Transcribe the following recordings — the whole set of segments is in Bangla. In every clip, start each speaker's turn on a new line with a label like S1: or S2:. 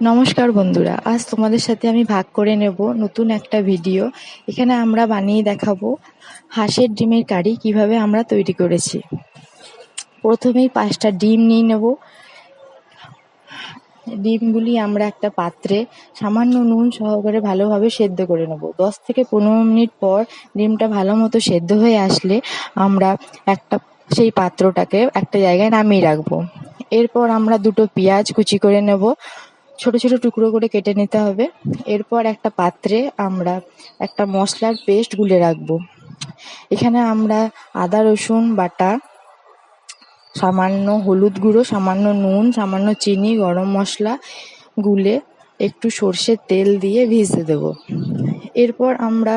S1: নমস্কার বন্ধুরা, আজ তোমাদের সাথে আমি ভাগ করে নেব নতুন একটা ভিডিও। এখানে আমরা বানিয়ে দেখাবো হাঁসের ডিমের কারি কীভাবে আমরা তৈরি করেছি। প্রথমেই পাঁচটা ডিম নিয়ে নেব। ডিমগুলি আমরা একটা পাত্রে সামান্য নুন সহকারে ভালোভাবে সেদ্ধ করে নেব। দশ থেকে পনেরো মিনিট পর ডিমটা ভালো মতো সেদ্ধ হয়ে আসলে আমরা একটা, সেই পাত্রটাকে একটা জায়গায় নামিয়ে রাখব। এরপর আমরা দুটো পেঁয়াজ কুচি করে নেব। ছোট ছোট টুকরো করে কেটে নিতে হবে। এরপর একটা পাত্রে আমরা একটা মশলার পেস্ট গুলে রাখব। এখানে আমরা আদা, রসুন বাটা, সামান্য হলুদ গুঁড়ো, সামান্য নুন, সামান্য চিনি, গরম মশলা গুলে একটু সর্ষের তেল দিয়ে ভিজতে দেব। এরপর আমরা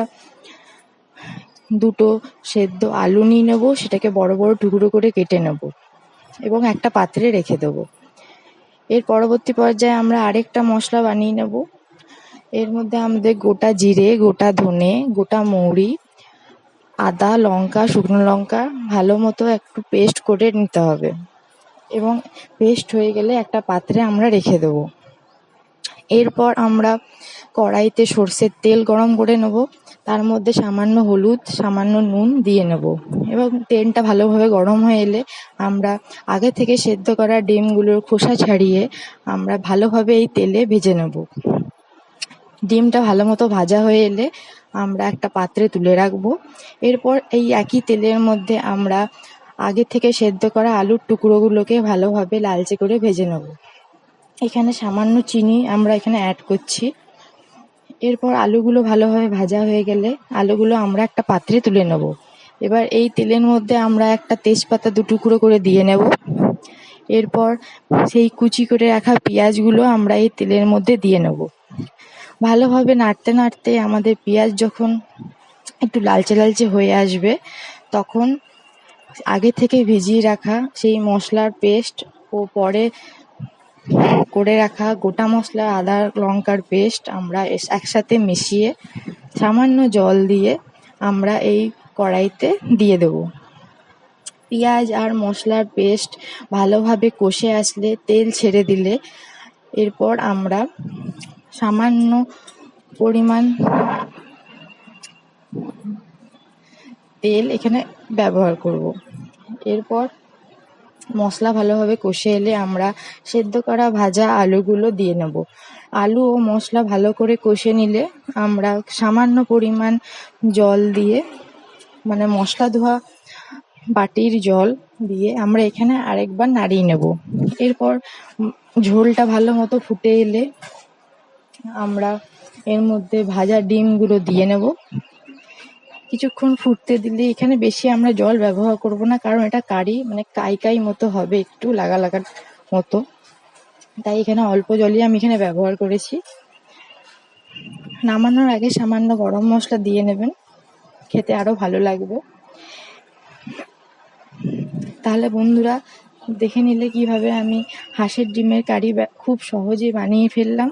S1: দুটো সেদ্ধ আলু নিয়ে নেব, সেটাকে বড় বড় টুকরো করে কেটে নেব এবং একটা পাত্রে রেখে দেবো। এর পরবর্তী পর্যায়ে আমরা আরেকটা মশলা বানিয়ে নেব। এর মধ্যে আমাদের গোটা জিরে, গোটা ধনে, গোটা মৌরি, আদা, লঙ্কা, শুকনো লঙ্কা ভালো মতো একটু পেস্ট করে নিতে হবে। এবং পেস্ট হয়ে গেলে একটা পাত্রে আমরা রেখে দেবো। এরপর আমরা কড়াইতে সর্ষের তেল গরম করে নেব। তার মধ্যে সামান্য হলুদ, সামান্য নুন দিয়ে নেব। এবং তেলটা ভালোভাবে গরম হয়ে এলে আমরা আগে থেকে সেদ্ধ করা ডিমগুলোর খোসা ছাড়িয়ে আমরা ভালোভাবে এই তেলে ভেজে নেব। ডিমটা ভালো মতো ভাজা হয়ে এলে আমরা একটা পাত্রে তুলে রাখব। এরপর এই একই তেলের মধ্যে আমরা আগে থেকে সেদ্ধ করা আলুর টুকরোগুলোকে ভালোভাবে লালচে করে ভেজে নেব। এখানে সামান্য চিনি আমরা এখানে অ্যাড করছি। এরপর আলুগুলো ভালোভাবে ভাজা হয়ে গেলে আলুগুলো আমরা একটা পাত্রে তুলে নেব। এবার এই তেলের মধ্যে আমরা একটা তেজপাতা দু টুকরো করে দিয়ে নেব। এরপর সেই কুচি করে রাখা পেঁয়াজগুলো আমরা এই তেলের মধ্যে দিয়ে নেব। ভালোভাবে নাড়তে নাড়তে আমাদের পেঁয়াজ যখন একটু লালচে লালচে হয়ে আসবে, তখন আগে থেকে ভিজিয়ে রাখা সেই মশলার পেস্ট ও পরে করে রাখা গোটা মশলা, আদা, লঙ্কার পেস্ট আমরা একসাথে মিশিয়ে সামান্য জল দিয়ে আমরা এই কড়াইতে দিয়ে দেবো। পেঁয়াজ আর মশলার পেস্ট ভালোভাবে কষে আসলে তেল ছেড়ে দিলে এরপর আমরা সামান্য পরিমাণ তেল এখানে ব্যবহার করব। এরপর মশলা ভালোভাবে কষে এলে আমরা সেদ্ধ করা ভাজা আলুগুলো দিয়ে নেব। আলু ও মশলা ভালো করে কষে নিলে আমরা সামান্য পরিমাণ জল দিয়ে মানে মশলা ধোয়া বাটির জল দিয়ে আমরা এখানে আরেকবার নাড়িয়ে নেব। এরপর ঝোলটা ভালো মতো ফুটে এলে আমরা এর মধ্যে ভাজা ডিমগুলো দিয়ে নেব। কিছুক্ষণ ফুটতে দিলে এখানে বেশি আমরা জল ব্যবহার করব না, কারণ এটা কারি মানে কাই কাই মতো হবে, একটু লাগা লাগার মতো। তাই এখানে অল্প জলই আমি এখানে ব্যবহার করেছি। নামানোর আগে সামান্য গরম মশলা দিয়ে নেবেন, খেতে আরও ভালো লাগবে। তাহলে বন্ধুরা, দেখে নিলে কীভাবে আমি হাঁসের ডিমের কারি খুব সহজেই বানিয়ে ফেললাম।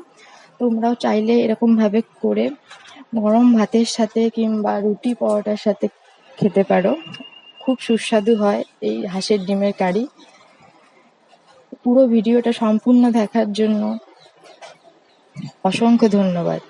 S1: তোমরাও চাইলে এরকমভাবে করে গরম ভাতের সাথে কিংবা রুটি পরোটার সাথে খেতে পারো। খুব সুস্বাদু হয় এই হাঁসের ডিমের কারি। পুরো ভিডিওটা সম্পূর্ণ দেখার জন্য অসংখ্য ধন্যবাদ।